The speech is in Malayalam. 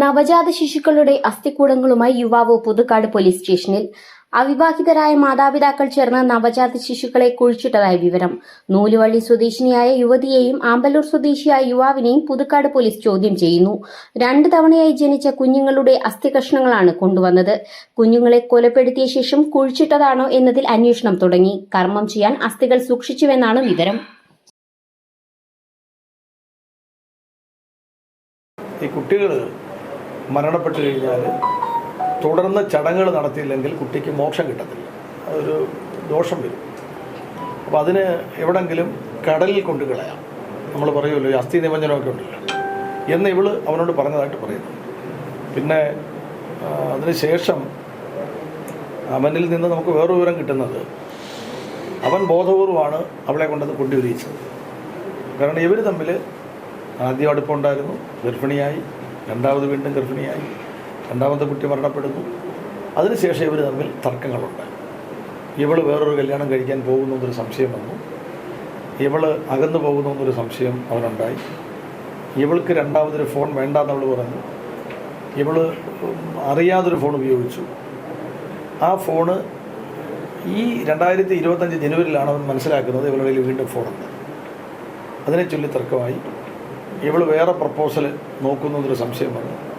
നവജാത ശിശുക്കളുടെ അസ്ഥിക്കൂടങ്ങളുമായി യുവാവ് പുതുക്കാട് പോലീസ് സ്റ്റേഷനിൽ. അവിവാഹിതരായ മാതാപിതാക്കൾ ചേർന്ന് നവജാത ശിശുക്കളെ കുഴിച്ചിട്ടതായി വിവരം. നൂലുവള്ളി സ്വദേശിനിയായ യുവതിയെയും ആമ്പല്ലൂർ സ്വദേശിയായ യുവാവിനെയും പുതുക്കാട് പോലീസ് ചോദ്യം ചെയ്യുന്നു. രണ്ട് തവണയായി ജനിച്ച കുഞ്ഞുങ്ങളുടെ അസ്ഥികഷ്ണങ്ങളാണ് കൊണ്ടുവന്നത്. കുഞ്ഞുങ്ങളെ കൊലപ്പെടുത്തിയ ശേഷം കുഴിച്ചിട്ടതാണോ എന്നതിൽ അന്വേഷണം തുടങ്ങി. കർമ്മം ചെയ്യാൻ അസ്ഥികൾ സൂക്ഷിച്ചുവെന്നാണ് വിവരം. ഈ കുട്ടികൾ മരണപ്പെട്ട് കഴിഞ്ഞാൽ തുടർന്ന് ചടങ്ങുകൾ നടത്തിയില്ലെങ്കിൽ കുട്ടിക്ക് മോക്ഷം കിട്ടത്തില്ല. അതൊരു ദോഷം വരും. അപ്പോൾ അതിന് എവിടെങ്കിലും കടലിൽ കൊണ്ട് കളയാം. നമ്മൾ പറയുമല്ലോ അസ്ഥി നിമഞ്ജനമൊക്കെ ഉണ്ടല്ലോ. എന്ന് ഇവൾ അവനോട് പറഞ്ഞതായിട്ട് പറയുന്നു. പിന്നെ അതിനുശേഷം അവനിൽ നിന്ന് നമുക്ക് വേറെ വിവരം കിട്ടുന്നത് അവൻ ബോധപൂർവമാണ് അവളെ കൊണ്ടത് കൊണ്ടുവരിച്ചത്. കാരണം ഇവർ തമ്മിൽ ആദ്യം അടുപ്പമുണ്ടായിരുന്നു ഗർഭിണിയായി. രണ്ടാമത് വീണ്ടും ഗർഭിണിയായി. രണ്ടാമത്തെ കുട്ടി മരണപ്പെടുന്നു. അതിനുശേഷം ഇവർ തമ്മിൽ തർക്കങ്ങളുണ്ട്. ഇവൾ വേറൊരു കല്യാണം കഴിക്കാൻ പോകുന്നു എന്നൊരു സംശയം വന്നു. ഇവൾ അകന്നു പോകുന്നു എന്നൊരു സംശയം അവനുണ്ടായി. ഇവൾക്ക് രണ്ടാമതൊരു ഫോൺ വേണ്ടാന്ന് അവൾ പറഞ്ഞു ഇവൾ അറിയാതൊരു ഫോൺ ഉപയോഗിച്ചു. ആ ഫോണ് ഈ രണ്ടായിരത്തി ഇരുപത്തഞ്ച് ജനുവരിയിലാണ് അവൻ മനസ്സിലാക്കുന്നത് ഇവളുടെ വീണ്ടും ഫോണുണ്ട്. അതിനെ ചൊല്ലി തർക്കമായി. ഇവൾ വേറെ പ്രപ്പോസൽ നോക്കുന്നതൊരു സംശയം വന്നു.